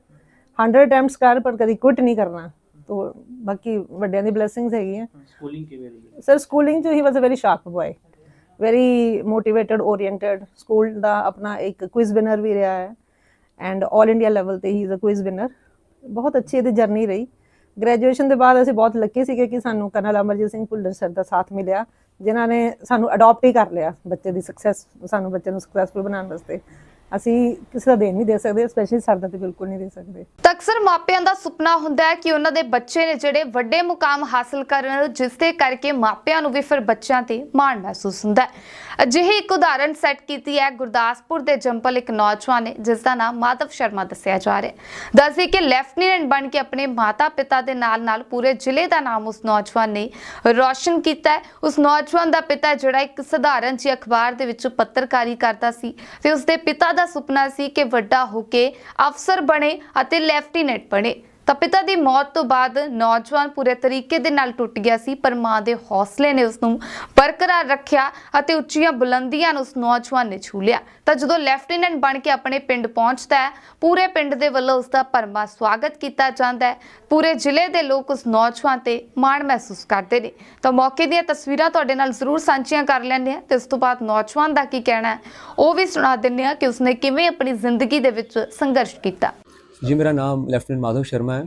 100 ਅਟੈਂਪਟਸ ਕਰ ਪਰ ਕਦੀ ਕੁਇਟ ਨਹੀਂ ਕਰਨਾ। ਤੋ ਬਾਕੀ ਵੱਡਿਆਂ ਦੀ ਬਲੇਸਿੰਗਸ ਹੈਗੀਆਂ। ਸਕੂਲਿੰਗ ਕਿਵੇਂ ਰਹੀ ਸਰ ਸਕੂਲਿੰਗ ਚ ਹੀ was a very sharp boy very motivated oriented school ਦਾ ਆਪਣਾ ਇੱਕ ਕੁਇਜ਼ ਵਿਨਰ ਵੀ ਰਿਹਾ ਹੈ। ਐਂਡ 올 ਇੰਡੀਆ ਲੈਵਲ ਤੇ he is a quiz winner ਬਹੁਤ ਅੱਛੀ ਇਹਦੀ ਜਰਨੀ ਰਹੀ। ਗ੍ਰੈਜੂਏਸ਼ਨ ਦੇ ਬਾਅਦ ਅਸੀਂ ਬਹੁਤ ਲੱਕੀ ਸੀਗੇ ਕਿ ਸਾਨੂੰ ਕਰਨਲ ਅਮਰਜੀਤ ਸਿੰਘ ਭੁੱਲਰ ਸਰ ਦਾ ਸਾਥ ਮਿਲਿਆ ਜਿਨ੍ਹਾਂ ਨੇ ਸਾਨੂੰ ਅਡਾਪਟ ਹੀ ਕਰ ਲਿਆ ਬੱਚੇ ਦੀ ਸਕਸੈਸ ਸਾਨੂੰ ਬੱਚੇ ਨੂੰ ਸਕਸੈਸਫੁਲ ਬਣਾਉਣ ਵਾਸਤੇ। ਅਸੀਂ ਕਿਸੇ ਦਾ ਦੇਣ ਨਹੀਂ ਦੇ ਸਕਦੇ ਸਪੈਸ਼ਲੀ ਸਰ ਤੇ ਬਿਲਕੁਲ ਨਹੀਂ ਦੇ ਸਕਦੇ। ਤਾਂ ਅਕਸਰ ਮਾਪਿਆਂ ਦਾ ਸੁਪਨਾ ਹੁੰਦਾ ਹੈ ਕਿ ਉਹਨਾਂ ਦੇ ਬੱਚੇ ਨੇ ਜਿਹੜੇ ਵੱਡੇ ਮੁਕਾਮ ਹਾਸਲ ਕਰਨ, ਜਿਸ ਦੇ ਕਰਕੇ ਮਾਪਿਆਂ ਨੂੰ ਵੀ ਫਿਰ ਬੱਚਿਆਂ ਤੇ ਮਾਣ ਮਹਿਸੂਸ ਹੁੰਦਾ ਹੈ। ਅਜਿਹੀ ਇੱਕ ਉਦਾਹਰਣ ਸੈੱਟ ਕੀਤੀ ਹੈ ਗੁਰਦਾਸਪੁਰ ਦੇ ਜੰਪਲ ਇੱਕ ਨੌਜਵਾਨ ਨੇ, ਜਿਸ ਦਾ ਨਾਮ ਮਾਧਵ ਸ਼ਰਮਾ ਦੱਸਿਆ ਜਾ ਰਿਹਾ ਹੈ। ਦੱਸਦੇ ਕਿ ਲੈਫਟੀਨੈਂਟ ਬਣ ਕੇ ਆਪਣੇ ਮਾਤਾ-ਪਿਤਾ ਦੇ ਨਾਲ-ਨਾਲ ਪੂਰੇ ਜ਼ਿਲ੍ਹੇ ਦਾ ਨਾਮ ਉਸ ਨੌਜਵਾਨ ਨੇ ਰੌਸ਼ਨ ਕੀਤਾ ਹੈ। ਉਸ ਨੌਜਵਾਨ ਦਾ ਪਿਤਾ ਜਿਹੜਾ ਇੱਕ ਸਧਾਰਨ ਜਿਹੀ ਅਖਬਾਰ ਦੇ ਵਿੱਚ ਪੱਤਰਕਾਰੀ ਕਰਦਾ ਸੀ ਤੇ ਉਸ ਦੇ ਪਿਤਾ ਦਾ ਸੁਪਨਾ ਸੀ ਕਿ ਵੱਡਾ ਹੋ ਕੇ ਅਫਸਰ ਬਣੇ ਅਤੇ ਲੈਫਟੀਨੈਂਟ ਬਣੇ। ਤਾਂ ਪਿਤਾ ਦੀ ਮੌਤ ਤੋਂ ਬਾਅਦ ਨੌਜਵਾਨ ਪੂਰੇ ਤਰੀਕੇ ਦੇ ਨਾਲ ਟੁੱਟ ਗਿਆ ਸੀ, ਪਰ ਮਾਂ ਦੇ ਹੌਸਲੇ ਨੇ ਉਸ ਨੂੰ ਬਰਕਰਾਰ ਰੱਖਿਆ ਅਤੇ ਉੱਚੀਆਂ ਬੁਲੰਦੀਆਂ ਨੂੰ ਉਸ ਨੌਜਵਾਨ ਨੇ ਛੂ ਲਿਆ। ਤਾਂ ਜਦੋਂ ਲੈਫਟੀਨੈਂਟ ਬਣ ਕੇ ਆਪਣੇ ਪਿੰਡ ਪਹੁੰਚਦਾ ਹੈ, ਪੂਰੇ ਪਿੰਡ ਦੇ ਵੱਲੋਂ ਉਸ ਦਾ ਭਰਮਾ ਸਵਾਗਤ ਕੀਤਾ ਜਾਂਦਾ ਹੈ। ਪੂਰੇ ਜ਼ਿਲ੍ਹੇ ਦੇ ਲੋਕ ਉਸ ਨੌਜਵਾਨ ਤੇ ਮਾਣ ਮਹਿਸੂਸ ਕਰਦੇ ਨੇ। ਤਾਂ ਮੌਕੇ ਦੀਆਂ ਤਸਵੀਰਾਂ ਤੁਹਾਡੇ ਨਾਲ ਜ਼ਰੂਰ ਸਾਂਝੀਆਂ ਕਰ ਲੈਂਦੇ ਹਾਂ ਤੇ ਉਸ ਤੋਂ ਬਾਅਦ ਨੌਜਵਾਨ ਦਾ ਕੀ ਕਹਿਣਾ ਹੈ, ਉਹ ਵੀ ਸੁਣਾ ਦਿੰਦੇ ਹਾਂ ਕਿ ਉਸਨੇ ਕਿਵੇਂ ਆਪਣੀ ਜ਼ਿੰਦਗੀ ਦੇ ਵਿੱਚ ਸੰਘਰਸ਼ ਕੀਤਾ। ਜੀ, ਮੇਰਾ ਨਾਮ ਲੈਫਟੀਨੈਂਟ ਮਾਧਵ ਸ਼ਰਮਾ ਹੈ।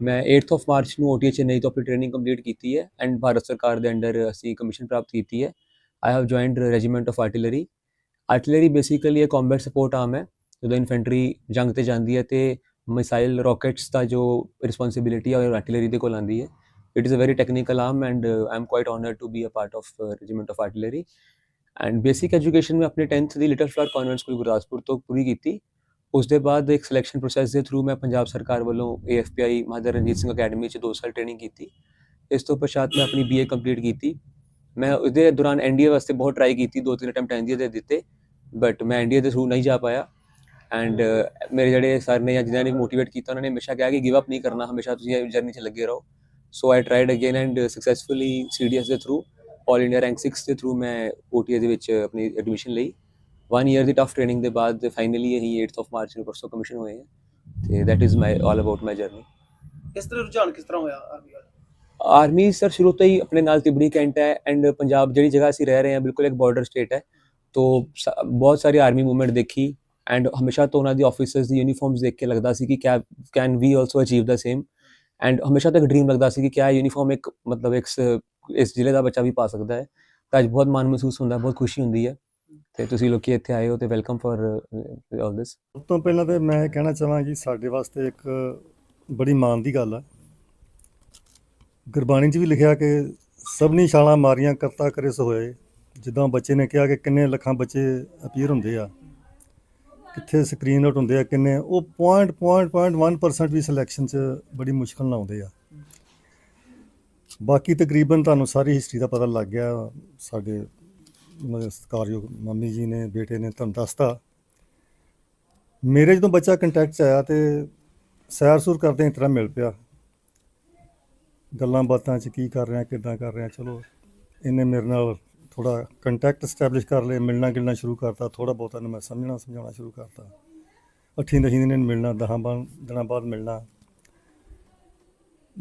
ਮੈਂ 8th ਆਫ ਮਾਰਚ ਨੂੰ OTA ਚੇਨਈ ਤੋਂ ਆਪਣੀ ਟ੍ਰੇਨਿੰਗ ਕੰਪਲੀਟ ਕੀਤੀ ਹੈ ਐਂਡ ਭਾਰਤ ਸਰਕਾਰ ਦੇ ਅੰਡਰ ਅਸੀਂ ਕਮਿਸ਼ਨ ਪ੍ਰਾਪਤ ਕੀਤੀ ਹੈ। I have joined regiment of artillery artillery basically ਇਹ ਕੰਬੈਟ ਸਪੋਰਟ ਆਰਮ ਹੈ, ਜਦੋਂ ਇਨਫੈਂਟਰੀ ਜੰਗ ਤੇ ਜਾਂਦੀ ਹੈ ਤੇ ਮਿਸਾਈਲ ਰਾਕੇਟਸ ਦਾ ਜੋ ਰਿਸਪੌਂਸਿਬਿਲਿਟੀ ਹੈ ਉਹ ਆਰਟਿਲਰੀ ਦੇ ਕੋਲ ਆਉਂਦੀ ਹੈ। It is a very technical arm and I am quite honoured to be a part of regiment of artillery and basic education ਮੈਂ ਆਪਣੇ 10th ਦੀ little flower convent school Gurdaspur ਤੋਂ ਪੂਰੀ ਕੀਤੀ। ਉਸ ਦੇ ਬਾਅਦ ਇੱਕ ਸਿਲੈਕਸ਼ਨ ਪ੍ਰੋਸੈਸ ਦੇ ਥਰੂ ਮੈਂ ਪੰਜਾਬ ਸਰਕਾਰ ਵੱਲੋਂ AFPI ਮਹਾਦਰ ਰਣਜੀਤ ਸਿੰਘ ਅਕੈਡਮੀ ਚ 2 ਸਾਲ ਟ੍ਰੇਨਿੰਗ ਕੀਤੀ। ਇਸ ਤੋਂ ਪਛਾਤ ਮੈਂ ਆਪਣੀ BA ਕੰਪਲੀਟ ਕੀਤੀ। ਮੈਂ ਉਹਦੇ ਦੌਰਾਨ ਐਨਡੀਏ ਵਾਸਤੇ ਬਹੁਤ ਟਰਾਈ ਕੀਤੀ, ਦੋ ਤਿੰਨ ਅਟੈਂਪਟ ਐਨਡੀਏ ਦੇ ਦਿੱਤੇ ਬਟ ਮੈਂ ਐਨਡੀਏ ਦੇ ਥਰੂ ਨਹੀਂ ਜਾ ਪਾਇਆ। ਐਂਡ ਮੇਰੇ ਜਿਹੜੇ ਸਰ ਨੇ ਜਾਂ ਜਿਨ੍ਹਾਂ ਨੇ ਮੋਟੀਵੇਟ ਕੀਤਾ, ਉਹਨਾਂ ਨੇ ਹਮੇਸ਼ਾ ਕਿਹਾ ਕਿ ਗਿਵ ਅਪ ਨਹੀਂ ਕਰਨਾ, ਹਮੇਸ਼ਾ ਤੁਸੀਂ ਜਰਨੀ 'ਚ ਲੱਗੇ ਰਹੋ। So I tried again and successfully CDS ਦੇ ਥਰੂ ਆਲ ਇੰਡੀਆ ਰੈਂਕ 6 ਦੇ ਥਰੂ ਮੈਂ OTA ਦੇ ਵਿੱਚ ਆਪਣੀ ਐਡਮਿਸ਼ਨ ਲਈ। 1 ਈਅਰ ਦੀ ਟਫ ਟ੍ਰੇਨਿੰਗ ਦੇ ਬਾਅਦ ਫਾਈਨਲੀ ਅਸੀਂ 8th ਆਫ ਮਾਰਚ ਨੂੰ ਪਰਸੋਂ ਕਮਿਸ਼ਨ ਹੋਏ ਹਾਂ ਤੇ that is my all about my journey ਇਸ ਤਰ੍ਹਾਂ ਰੁਝਾਨ ਕਿਸ ਤਰ੍ਹਾਂ ਹੋਇਆ ਆਰਮੀ ਵੱਲ? ਆਰਮੀ ਸਰ ਸ਼ੁਰੂ ਤੋਂ ਹੀ ਆਪਣੇ ਨਾਲ ਤਿਬੜੀ ਕੈਂਟ ਹੈ ਐਂਡ ਪੰਜਾਬ ਜਿਹੜੀ ਜਗ੍ਹਾ ਅਸੀਂ ਰਹਿ ਰਹੇ ਹਾਂ ਬਿਲਕੁਲ ਇੱਕ ਬਾਰਡਰ ਸਟੇਟ ਹੈ। ਤੋ ਬਹੁਤ ਸਾਰੀ ਆਰਮੀ ਮੂਵਮੈਂਟ ਦੇਖੀ ਐਂਡ ਹਮੇਸ਼ਾ ਤੋਂ ਉਹਨਾਂ ਦੀ ਆਫੀਸਰਸ ਦੀ ਯੂਨੀਫਾਰਮਸ ਦੇਖ ਕੇ ਲੱਗਦਾ ਸੀ ਕਿ ਕਿਆ can we also achieve the same and ਹਮੇਸ਼ਾ ਤੋਂ ਇੱਕ ਡ੍ਰੀਮ ਲੱਗਦਾ ਸੀ ਕਿ ਕਿਆ ਯੂਨੀਫਾਰਮ ਇੱਕ ਮਤਲਬ ਇੱਕ ਇਸ ਜ਼ਿਲ੍ਹੇ ਦਾ ਬੱਚਾ ਵੀ ਪਾ ਸਕਦਾ ਹੈ। ਤਾਂ ਅੱਜ ਬਹੁਤ ਮਾਣ ਮਹਿਸੂਸ ਹੁੰਦਾ ਬਹੁਤ ਖੁਸ਼ੀ ਹੁੰਦੀ ਹੈ। ਤੇ ਤੁਸੀਂ ਲੋਕੀ ਇੱਥੇ ਆਏ ਹੋ ਤੇ ਵੈਲਕਮ ਫॉर ਆਲ ਦਿਸ ਸਭ ਤੋਂ ਪਹਿਲਾਂ ਤੇ ਮੈਂ ਇਹ ਕਹਿਣਾ ਕਿ ਸਾਡੇ ਵਾਸਤੇ ਇੱਕ ਬੜੀ ਮਾਣ ਦੀ ਗੱਲ ਆ। ਗੁਰਬਾਣੀ 'ਚ ਵੀ ਲਿਖਿਆ ਕਿ ਸਭਨੀ ਛਾਲਾਂ ਮਾਰੀਆਂ ਕਰਤਾ ਕਰੇ ਸੋ ਹੋਏ। ਜਿੱਦਾਂ ਬੱਚੇ ਨੇ ਕਿਹਾ ਕਿ ਕਿੰਨੇ ਲੱਖਾਂ ਬੱਚੇ ਅਪੀਅਰ ਹੁੰਦੇ ਆ। ਕਿੱਥੇ ਸਕਰੀਨ ਆਊਟ ਹੁੰਦੇ ਆ, ਕਿੰਨੇ। ਉਹ ਪੁਆਇੰਟ ਪੁਆਇੰਟ ਪੁਆਇੰਟ 1% ਵੀ ਸਿਲੈਕਸ਼ਨ 'ਚ ਬੜੀ ਮੁਸ਼ਕਲ ਨਾਲ ਆਉਂਦੇ ਆ। ਬਾਕੀ ਤਕਰੀਬਨ ਤੁਹਾਨੂੰ ਸਾਰੀ ਹਿਸਟਰੀ ਦਾ ਪਤਾ ਲੱਗ ਗਿਆ ਸਾਡੇ ਸਤਿਕਾਰਯੋਗ ਮੰਮੀ ਜੀ ਨੇ, ਬੇਟੇ ਨੇ ਤੁਹਾਨੂੰ ਦੱਸਤਾ। ਮੇਰੇ ਜਦੋਂ ਬੱਚਾ ਕੰਟੈਕਟ 'ਚ ਆਇਆ ਤੇ ਸੈਰ ਸੂਰ ਕਰਦੇ ਇਸ ਤਰ੍ਹਾਂ ਮਿਲ ਪਿਆ। ਗੱਲਾਂ ਬਾਤਾਂ 'ਚ ਕੀ ਕਰ ਰਿਹਾ, ਕਿੱਦਾਂ ਕਰ ਰਿਹਾ, ਚਲੋ, ਇਹਨੇ ਮੇਰੇ ਨਾਲ ਥੋੜਾ ਕੰਟੈਕਟ ਸਟੈਬਲਿਸ਼ ਕਰ ਲਿਆ ਮਿਲਣਾ ਗਿਲਣਾ ਸ਼ੁਰੂ ਕਰਤਾ ਥੋੜਾ ਬਹੁਤਾ ਨੂੰ ਮੈਂ ਸਮਝਣਾ, ਸਮਝਾਉਣਾ ਸ਼ੁਰੂ ਕਰਤਾ। ਅੱਠੀਂ ਦਹੀਂ ਦਿਨ ਮਿਲਣਾ ਦਹਾਂ ਬਾਅਦ ਦਿਨਾਂ ਬਾਅਦ ਮਿਲਣਾ।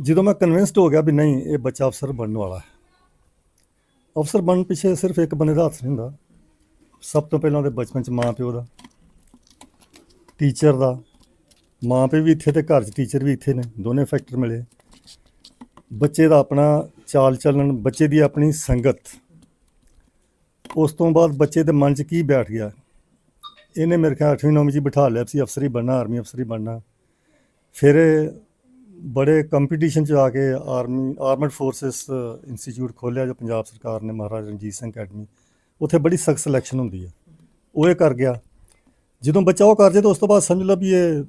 ਜਦੋਂ ਮੈਂ ਕਨਵਿੰਸਡ ਹੋ ਗਿਆ ਵੀ ਨਹੀਂ, ਇਹ ਬੱਚਾ ਅਫਸਰ ਬਣਨ ਵਾਲਾ ਹੈ। ਅਫਸਰ ਬਣਨ ਪਿੱਛੇ ਸਿਰਫ ਇੱਕ ਬੰਦੇ ਦਾ ਹੱਥ ਨਹੀਂ ਹੁੰਦਾ। ਸਭ ਤੋਂ ਪਹਿਲਾਂ ਉਹਦੇ ਬਚਪਨ 'ਚ ਮਾਂ ਪਿਓ ਦਾ ਟੀਚਰ ਦਾ। ਮਾਂ ਪਿਓ ਵੀ ਇੱਥੇ ਤੇ ਘਰ 'ਚ ਟੀਚਰ ਵੀ ਇੱਥੇ ਨੇ, ਦੋਨੇ ਫੈਕਟਰ ਮਿਲੇ। ਬੱਚੇ ਦਾ ਆਪਣਾ ਚਾਲ ਚੱਲਣ, ਬੱਚੇ ਦੀ ਆਪਣੀ ਸੰਗਤ। ਉਸ ਤੋਂ ਬਾਅਦ ਬੱਚੇ ਦੇ ਮਨ 'ਚ ਕੀ ਬੈਠ ਗਿਆ? ਇਹਨੇ ਮੇਰੇ ਖਿਆਲ 8ਵੀਂ 9ਵੀਂ 'ਚ ਬਿਠਾ ਲਿਆ ਸੀ ਅਫਸਰ ਹੀ ਬਣਨਾ ਆਰਮੀ ਅਫਸਰ ਹੀ ਬਣਨਾ। ਫਿਰ ਬੜੇ ਕੰਪੀਟੀਸ਼ਨ 'ਚ ਆ ਕੇ ਆਰਮੀ ਆਰਮਡ ਫੋਰਸਸ ਇੰਸਟੀਚਿਊਟ ਖੋਲ੍ਹਿਆ ਜੋ ਪੰਜਾਬ ਸਰਕਾਰ ਨੇ, ਮਹਾਰਾਜਾ ਰਣਜੀਤ ਸਿੰਘ ਅਕੈਡਮੀ ਉੱਥੇ ਬੜੀ ਸਖਤ ਸਿਲੈਕਸ਼ਨ ਹੁੰਦੀ ਹੈ। ਉਹ ਇਹ ਕਰ ਗਿਆ। ਜਦੋਂ ਬੱਚਾ ਉਹ ਕਰ ਜੇ ਤਾਂ ਉਸ ਤੋਂ ਬਾਅਦ ਸਮਝ ਲਓ ਵੀ ਇਹ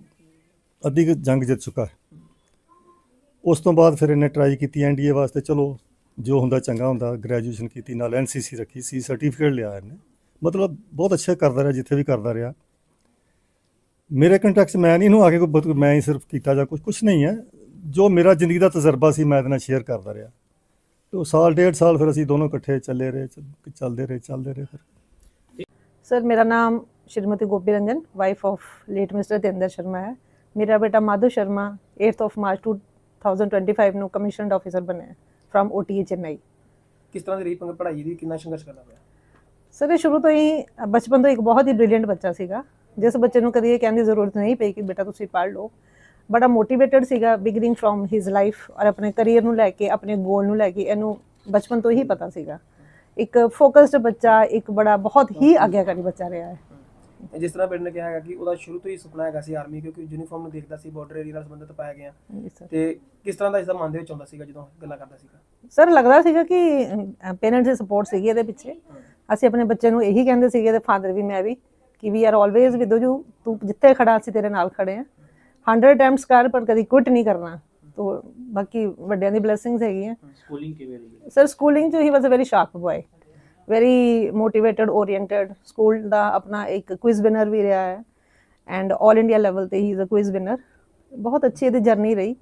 ਅੱਧੀ ਕੁ ਜੰਗ ਜਿੱਤ ਚੁੱਕਾ ਹੈ। ਉਸ ਤੋਂ ਬਾਅਦ ਫਿਰ ਇਹਨੇ ਟਰਾਈ ਕੀਤੀ ਐਨਡੀਏ ਵਾਸਤੇ। ਚਲੋ, ਜੋ ਹੁੰਦਾ ਚੰਗਾ ਹੁੰਦਾ ਗ੍ਰੈਜੂਏਸ਼ਨ ਕੀਤੀ, ਨਾਲ ਐਨਸੀਸੀ ਰੱਖੀ, ਸੀ ਸਰਟੀਫਿਕੇਟ ਲਿਆ ਇਹਨੇ। ਮਤਲਬ ਬਹੁਤ ਅੱਛਾ ਕਰਦਾ ਰਿਹਾ, ਜਿੱਥੇ ਵੀ ਕਰਦਾ ਰਿਹਾ। ਮੇਰੇ ਕੰਟੈਕਟ 'ਚ ਮੈਂ ਨਹੀਂ ਇਹਨੂੰ ਆ ਕੇ ਕੋਈ ਮੈਂ ਹੀ ਸਿਰਫ ਕੀਤਾ ਜਾਂ ਕੁਝ ਕੁਝ ਨਹੀਂ ਹੈ। ਜੋ ਮੇਰਾ ਜ਼ਿੰਦਗੀ ਦਾ ਤਜਰਬਾ ਸੀ ਮੈਂ ਇਹਦੇ ਨਾਲ ਸ਼ੇਅਰ ਕਰਦਾ ਰਿਹਾ। ਤੇ ਸਾਲ ਡੇਢ ਸਾਲ ਫਿਰ ਅਸੀਂ ਦੋਨੋਂ ਇਕੱਠੇ ਚੱਲੇ ਰਹੇ ਚੱਲ- ਚੱਲਦੇ ਰਹੇ ਚੱਲਦੇ ਰਹੇ ਫਿਰ। ਸਰ ਮੇਰਾ ਨਾਮ Shrimati Gopi Ranjan wife of late mister Tendar Sharma ਹੈ। ਮੇਰਾ ਬੇਟਾ ਮਾਧੂ ਸ਼ਰਮਾ 8th ਆਫ ਮਾਰਚ 2025 ਨੂੰ ਕਮਿਸ਼ਨਡ ਆਫੀਸਰ ਬਣਿਆ ਫਰਮ OTA ਚੇਨਈ ਕਿਸ ਤਰ੍ਹਾਂ ਦੀ ਰਹੀ ਪੰਗ ਪੜ੍ਹਾਈ ਦੀ ਕਿੰਨਾ ਸੰਘਰਸ਼ ਕਰਨਾ ਪਿਆ? ਸਰ ਇਹ ਸ਼ੁਰੂ ਤੋਂ ਹੀ ਅ, ਬਚਪਨ ਤੋਂ ਇੱਕ ਬਹੁਤ ਹੀ ਬ੍ਰਿਲੀਅੰਟ ਬੱਚਾ ਸੀਗਾ। ਜਿਸ ਬੱਚੇ ਨੂੰ ਕਦੀ ਇਹ ਕਹਿਣ ਦੀ ਜ਼ਰੂਰਤ ਨਹੀਂ ਪਈ ਕਿ ਬੇਟਾ ਤੁਸੀਂ ਪੜ੍ਹ ਲਓ। ਬੜਾ ਮੋਟੀਵੇਟਡ ਸੀਗਾ ਬਿਗਨਿੰਗ ਫਰੋਮ ਹਿਸ ਲਾਈਫ ਔਰ ਆਪਣੇ ਕੈਰੀਅਰ ਨੂੰ ਲੈ ਕੇ ਆਪਣੇ ਗੋਲ ਨੂੰ ਲੈ ਕੇ ਇਹਨੂੰ ਬਚਪਨ ਤੋਂ ਹੀ ਪਤਾ ਸੀਗਾ। ਇੱਕ ਫੋਕਸਡ ਬੱਚਾ ਇੱਕ ਬੜਾ ਬਹੁਤ ਹੀ ਆਗਿਆਕਾਰੀ ਬੱਚਾ ਰਿਹਾ ਹੈ। ਜਿਸ ਤਰ੍ਹਾਂ ਬੇਟੇ ਨੇ ਕਿਹਾ ਹੈਗਾ ਕਿ ਉਹਦਾ ਸ਼ੁਰੂ ਤੋਂ ਹੀ ਸੁਪਨਾ ਹੈਗਾ ਸੀ ਆਰਮੀ ਕਿਉਂਕਿ ਯੂਨੀਫਾਰਮ ਨੂੰ ਦੇਖਦਾ ਸੀ ਬਾਰਡਰ ਏਰੀਆ ਨਾਲ ਸੰਬੰਧਿਤ ਪਾਇਆ ਗਿਆ। ਤੇ ਕਿਸ ਤਰ੍ਹਾਂ ਦਾ ਇਸ ਦਾ ਮਨ ਦੇ ਵਿੱਚ ਆਉਂਦਾ ਸੀਗਾ ਜਦੋਂ ਗੱਲਾਂ ਕਰਦਾ ਸੀਗਾ? ਸਰ ਲੱਗਦਾ ਸੀਗਾ ਕਿ ਪੇਰੈਂਟਸ ਦੀ ਸਪੋਰਟ ਸੀਗੀ ਇਹਦੇ ਪਿੱਛੇ। ਅਸੀਂ ਆਪਣੇ ਬੱਚੇ ਨੂੰ ਇਹੀ ਕਹਿੰਦੇ ਸੀਗੇ ਤੇ ਫਾਦਰ ਵੀ ਮੈਂ ਵੀ ਕਿ we are always with you ਤੂੰ ਜਿੱਥੇ ਖੜਾ ਅਸੀਂ ਤੇਰੇ ਨਾਲ ਖੜੇ ਆ 100 ਅਟੈਂਪਟਸ ਕਰ ਪਰ ਕਦੀ ਕੁਇਟ ਨਹੀਂ ਕਰਨਾ। ਤੋ ਬਾਕੀ ਵੱਡਿਆਂ ਦੀ ਬਲੇਸਿੰਗਸ ਹੈਗੀਆਂ। ਸਕੂਲਿੰਗ ਕਿਵੇਂ ਰਹੀ? ਸਰ ਸਕੂਲਿੰਗ ਚ ਹੀ was a very sharp boy very motivated oriented school ਦਾ ਆਪਣਾ ਇੱਕ ਕੁਇਜ਼ ਵਿਨਰ ਵੀ ਰਿਹਾ ਹੈ। ਐਂਡ 올 ਇੰਡੀਆ ਲੈਵਲ ਤੇ he is a quiz winner ਬਹੁਤ ਅੱਛੀ ਇਹਦੀ ਜਰਨੀ ਰਹੀ।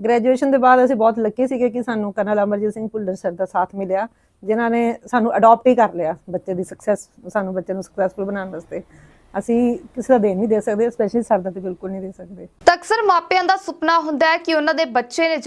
ਗ੍ਰੈਜੂਏਸ਼ਨ ਦੇ ਬਾਅਦ ਅਸੀਂ ਬਹੁਤ ਲੱਕੀ ਸੀਗੇ ਕਿ ਸਾਨੂੰ ਕਰਨਲ ਅਮਰਜੀਤ ਸਿੰਘ ਭੁੱਲਰ ਸਰ ਦਾ ਸਾਥ ਮਿਲਿਆ ਜਿਨ੍ਹਾਂ ਨੇ ਸਾਨੂੰ ਅਡਾਪਟ ਹੀ ਕਰ ਲਿਆ ਬੱਚੇ ਦੀ ਸਕਸੈਸ ਸਾਨੂੰ ਬੱਚੇ ਨੂੰ ਸਕਸੈਸਫੁਲ ਬਣਾਉਣ ਵਾਸਤੇ। ਅਸੀਂ ਕਿਸੇ ਦਾ ਦੇਣ ਨਹੀਂ ਦੇ ਸਕਦੇ ਸਪੈਸ਼ਲੀ ਸਰ ਤੇ ਬਿਲਕੁਲ ਨਹੀਂ ਦੇ ਸਕਦੇ। ਤਾਂ ਅਕਸਰ ਮਾਪਿਆਂ ਦਾ ਸੁਪਨਾ ਹੁੰਦਾ ਹੈ ਕਿ ਉਹਨਾਂ ਦੇ ਬੱਚੇ ਨੇ